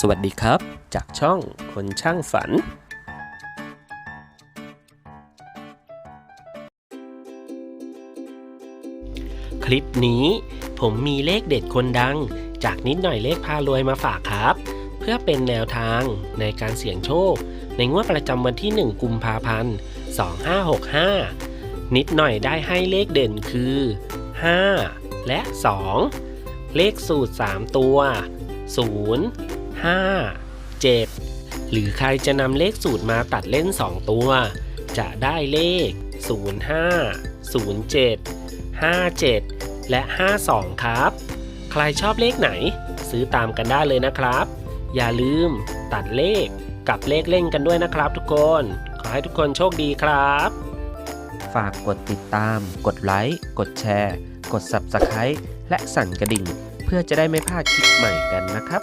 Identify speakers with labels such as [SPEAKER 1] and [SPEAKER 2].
[SPEAKER 1] สวัสดีครับ จากช่องคนช่างฝันคลิปนี้ผมมีเลขเด็ดคนดัง จากนิดหน่อยเลขพารวยมาฝากครับ เพื่อเป็นแนวทางในการเสี่ยงโชค ในงวดประจำวันที่ 1 กุมภาพันธ์ 2565 นิดหน่อยได้ให้เลขเด่นคือ 5 และ 2 เลขสูตร 3 ตัว 0 5 7 หรือใครจะนำเลขสูตรมาตัดเล่น 2 ตัว จะได้เลข 05 07 57 และ 52 ครับ ใครชอบเลขไหน ซื้อตามกันได้เลยนะครับ อย่าลืมตัดเลขกับเลขเล่นกันด้วยนะครับทุกคน ขอให้ทุกคนโชคดีครับ ฝากกดติดตาม กดไลค์ กดแชร์ กด Subscribe และสั่นกระดิ่ง เพื่อจะได้ไม่พลาดคลิปใหม่กันนะครับ